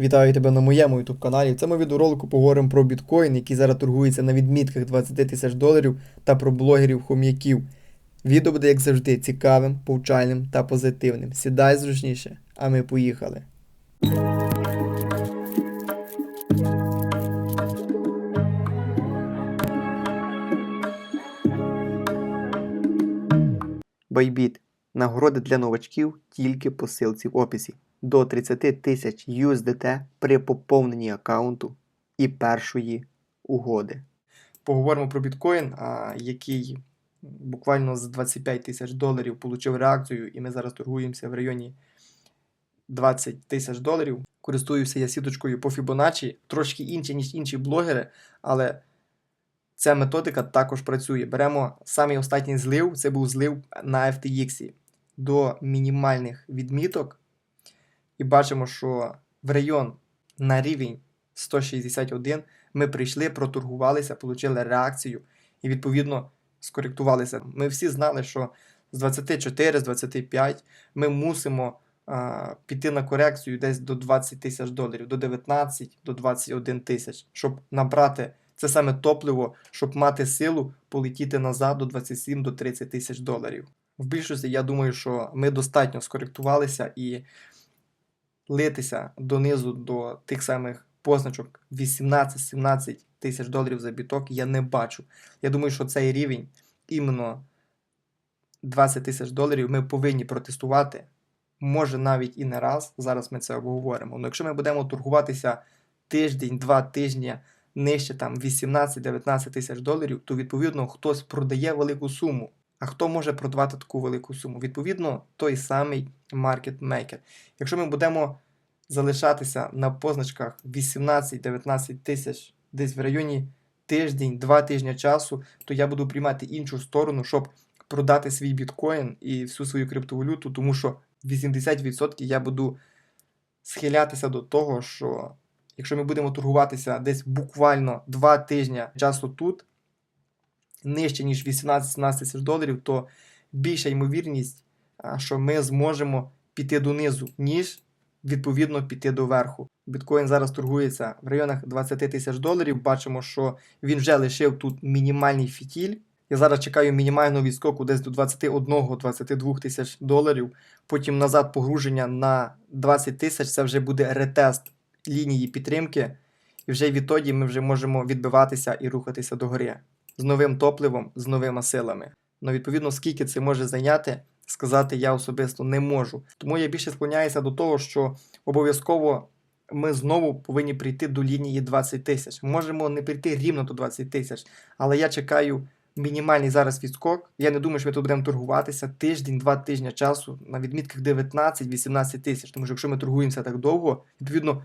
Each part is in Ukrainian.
Вітаю тебе на моєму YouTube каналі. В цьому відеоролику поговоримо про біткоін, який зараз торгується на відмітках 20 тисяч доларів, та про блогерів-хом'яків. Відео буде, як завжди, цікавим, повчальним та позитивним. Сідай зручніше, а ми поїхали. Байбіт. Нагороди для новачків тільки по ссылці в описі. До 30 тисяч USDT при поповненні аккаунту і першої угоди. Поговоримо про біткоін, який буквально з 25 тисяч доларів отримав реакцію, і ми зараз торгуємося в районі 20 тисяч доларів. Користуюся я сіточкою по Fibonacci, трошки інше, ніж інші блогери, але ця методика також працює. Беремо самий останній злив, це був злив на FTX до мінімальних відміток. І бачимо, що в район на рівень 161 ми прийшли, проторгувалися, отримали реакцію і, відповідно, скоректувалися. Ми всі знали, що з 24, з 25 ми мусимо а, піти на корекцію десь до 20 тисяч доларів, до 19, до 21 тисяч, щоб набрати це саме топливо, щоб мати силу полетіти назад до 27 до 30 тисяч доларів. В більшості я думаю, що ми достатньо скоректувалися і литися донизу до тих самих позначок 18-17 тисяч доларів за біток я не бачу. Я думаю, що цей рівень іменно 20 тисяч доларів ми повинні протестувати. Може навіть і не раз. Зараз ми це обговоримо. Але якщо ми будемо торгуватися тиждень, два тижні нижче там 18-19 тисяч доларів, то відповідно хтось продає велику суму. А хто може продавати таку велику суму? Відповідно, той самий маркетмейкер. Якщо ми будемо залишатися на позначках 18-19 тисяч десь в районі тиждень, два тижні часу, то я буду приймати іншу сторону, щоб продати свій біткоін і всю свою криптовалюту, тому що 80% я буду схилятися до того, що якщо ми будемо торгуватися десь буквально 2 тижні часу тут, нижче, ніж 18-17 тисяч доларів, то більша ймовірність, що ми зможемо піти донизу, ніж відповідно піти до верху. Біткоін зараз торгується в районах 20 тисяч доларів. Бачимо, що він вже лишив тут мінімальний фітіль. Я зараз чекаю мінімального відскоку десь до 21-22 тисяч доларів. Потім назад погруження на 20 тисяч. Це вже буде ретест лінії підтримки. І вже відтоді ми вже можемо відбиватися і рухатися догори з новим топливом, з новими силами. Ну, відповідно, скільки це може зайняти, сказати я особисто не можу. Тому я більше склоняюся до того, що обов'язково ми знову повинні прийти до лінії 20 тисяч. Можемо не прийти рівно до 20 тисяч, але я чекаю мінімальний зараз відскок. Я не думаю, що ми тут будемо торгуватися тиждень-два тижні часу на відмітках 19-18 тисяч. Тому що якщо ми торгуємося так довго, відповідно.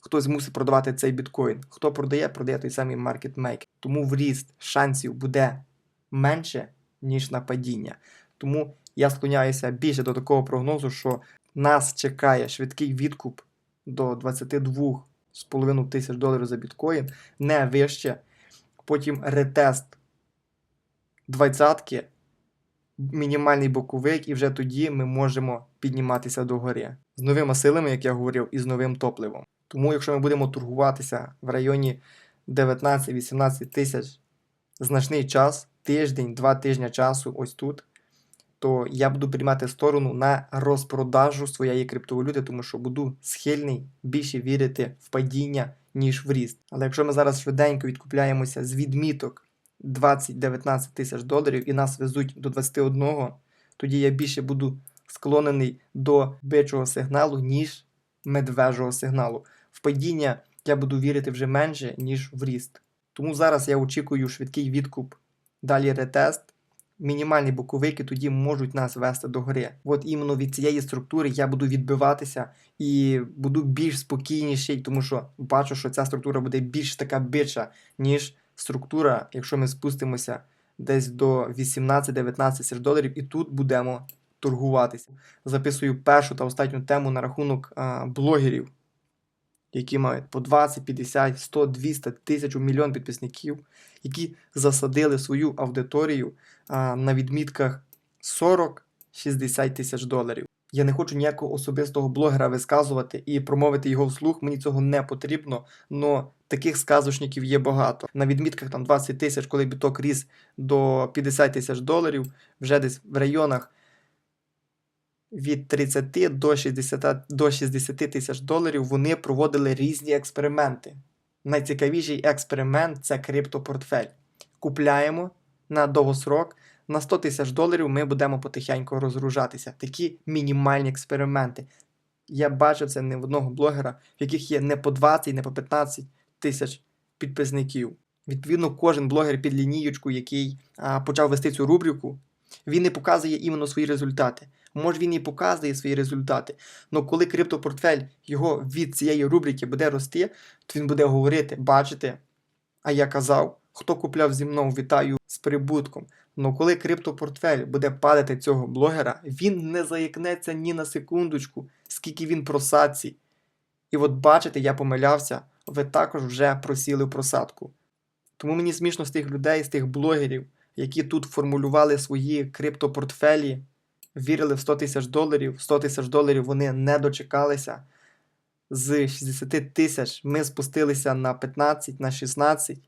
Хтось мусить продавати цей біткоін. Хто продає, продає той самий маркетмейкер. Тому в ріст шансів буде менше, ніж на падіння. Тому я склоняюся більше до такого прогнозу, що нас чекає швидкий відкуп до 22,5 тисяч доларів за біткоін, не вище. Потім ретест двадцятки, мінімальний боковик, і вже тоді ми можемо підніматися догори з новими силами, як я говорив, і з новим топливом. Тому, якщо ми будемо торгуватися в районі 19-18 тисяч значний час, тиждень, два тижні часу, ось тут, то я буду приймати сторону на розпродажу своєї криптовалюти, тому що буду схильний більше вірити в падіння, ніж в ріст. Але якщо ми зараз швиденько відкупляємося з відміток 20-19 тисяч доларів і нас везуть до 21, тоді я більше буду склонений до бичого сигналу, ніж медвежого сигналу. В падіння я буду вірити вже менше, ніж в ріст. Тому зараз я очікую швидкий відкуп, далі ретест, мінімальні боковики тоді можуть нас вести до гори. От іменно від цієї структури я буду відбиватися і буду більш спокійніший, тому що бачу, що ця структура буде більш така бича, ніж структура, якщо ми спустимося десь до 18-19 доларів, і тут будемо торгуватися. Записую першу та останню тему на рахунок а, блогерів, які мають по 20, 50, 100, 200, тисячу, мільйон підписників, які засадили свою аудиторію а, на відмітках 40-60 тисяч доларів. Я не хочу ніякого особистого блогера висказувати і промовити його вслух. Мені цього не потрібно. но таких сказочників є багато. На відмітках там 20 тисяч, коли біток ріс до 50 тисяч доларів, вже десь в районах від 30 до 60, до 60 тисяч доларів вони проводили різні експерименти. Найцікавіший експеримент це криптопортфель. Купляємо на довгосрок. На 100 тисяч доларів ми будемо потихеньку розгружатися. Такі мінімальні експерименти. Я бачу це не в одного блогера, в яких є не по 20, не по 15 тисяч підписників. Відповідно, кожен блогер під лінієчку, який а, почав вести цю рубрику, він не показує іменно свої результати. Може, він і показує свої результати, але коли криптопортфель його від цієї рубрики буде рости, то він буде говорити, бачите, а я казав, хто купляв зі мною, вітаю з прибутком. Но коли криптопортфель буде падати цього блогера, він не заякнеться ні на секундочку, скільки він просадці. І от бачите, я помилявся, ви також вже просіли просадку. Тому мені смішно з тих людей, з тих блогерів, які тут формулювали свої криптопортфелі, вірили в 100 тисяч доларів, 100 тисяч доларів вони не дочекалися. З 60 тисяч ми спустилися на 15, на 16.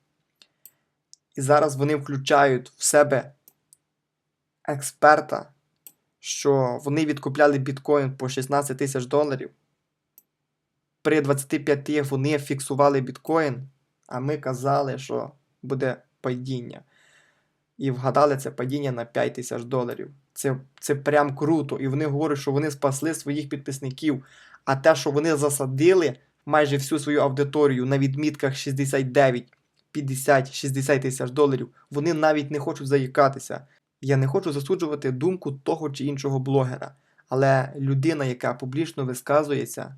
І зараз вони включають в себе експерта, що вони відкупляли біткоін по 16 тисяч доларів. При 25 вони фіксували біткоін, а ми казали, що буде падіння. І вгадали це падіння на 5 тисяч доларів. Це, це прям круто. І вони говорять, що вони спасли своїх підписників. А те, що вони засадили майже всю свою аудиторію на відмітках 69, 50, 60 тисяч доларів, вони навіть не хочуть заїкатися. Я не хочу засуджувати думку того чи іншого блогера, але людина, яка публічно висказується,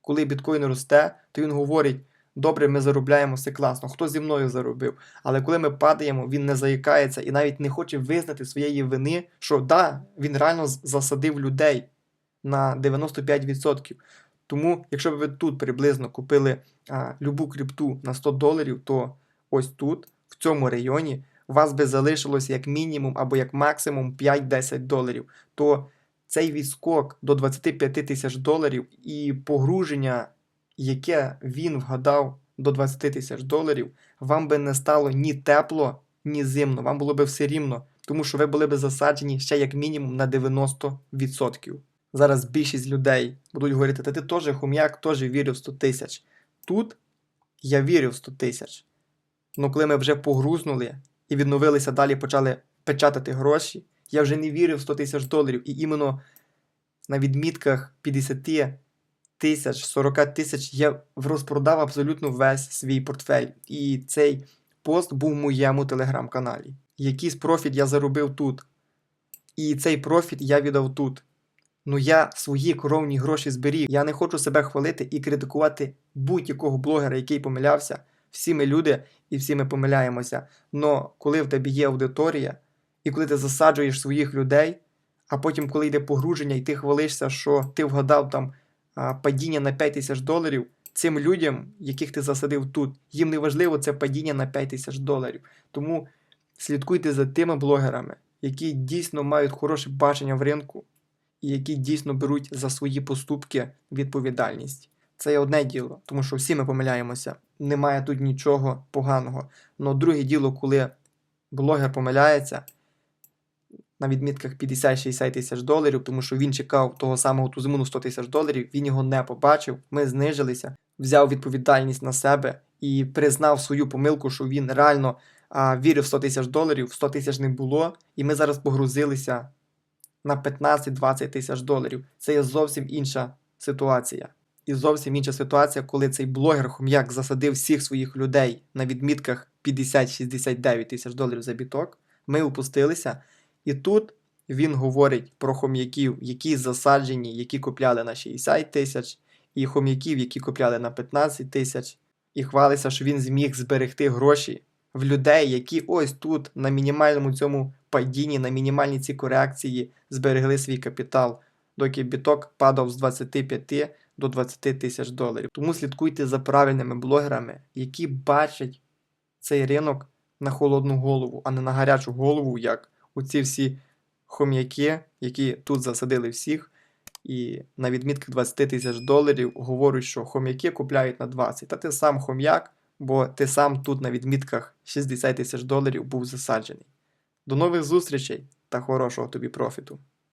коли біткоін росте, то він говорить: добре, ми заробляємо все класно, хто зі мною заробив. Але коли ми падаємо, він не заїкається і навіть не хоче визнати своєї вини, що да, він реально засадив людей на 95%. Тому, якщо б ви тут приблизно купили а, любу крипту на 100 доларів, то ось тут, в цьому районі, у вас би залишилось як мінімум або як максимум 5-10 доларів. То цей відскок до 25 тисяч доларів і погруження, яке він вгадав до 20 тисяч доларів, вам би не стало ні тепло, ні зимно. Вам було би все рівно, тому що ви були б засаджені ще як мінімум на 90%. Зараз більшість людей будуть говорити, та ти теж хум'як, теж вірив в 100 тисяч. Тут я вірив в 100 тисяч. Ну коли ми вже погрузнули і відновилися далі, почали печатати гроші, я вже не вірив в 100 тисяч доларів. І іменно на відмітках 50 тисяч, 40 тисяч я розпродав абсолютно весь свій портфель. І цей пост був в моєму телеграм-каналі. Якийсь профіт я заробив тут. І цей профіт я віддав тут. Ну я свої коровні гроші зберіг. Я не хочу себе хвалити і критикувати будь-якого блогера, який помилявся. Всі ми люди і всі ми помиляємося. Но коли в тебе є аудиторія, і коли ти засаджуєш своїх людей, а потім, коли йде погруження, і ти хвалишся, що ти вгадав там падіння на 5 тисяч доларів, цим людям, яких ти засадив тут, їм не важливо це падіння на 5 тисяч доларів. Тому слідкуйте за тими блогерами, які дійсно мають хороше бачення в ринку і які дійсно беруть за свої поступки відповідальність. Це є одне діло, тому що всі ми помиляємося. Немає тут нічого поганого. Но друге діло, коли блогер помиляється на відмітках 50-60 тисяч доларів, тому що він чекав того самого тузимуну 100 тисяч доларів, він його не побачив. Ми знижилися, взяв відповідальність на себе і признав свою помилку, що він реально а, вірив 100 тисяч доларів, 100 тисяч не було, і ми зараз погрузилися на 15-20 тисяч доларів. Це є зовсім інша ситуація. І зовсім інша ситуація, коли цей блогер хом'як засадив всіх своїх людей на відмітках 50-69 тисяч доларів за біток. Ми упустилися. І тут він говорить про хом'яків, які засаджені, які купляли на 60 тисяч, і хом'яків, які купляли на 15 тисяч, і хвалиться, що він зміг зберегти гроші в людей, які ось тут на мінімальному цьому падінні, на мінімальній цій корекції зберегли свій капітал, доки біток падав з 25 до 20 тисяч доларів. Тому слідкуйте за правильними блогерами, які бачать цей ринок на холодну голову, а не на гарячу голову, як оці всі хом'яки, які тут засадили всіх і на відмітках 20 тисяч доларів говорять, що хом'яки купляють на 20. Та ти сам хом'як, бо ти сам тут на відмітках 60 тисяч доларів був засаджений. До нових зустрічей та хорошого тобі профіту!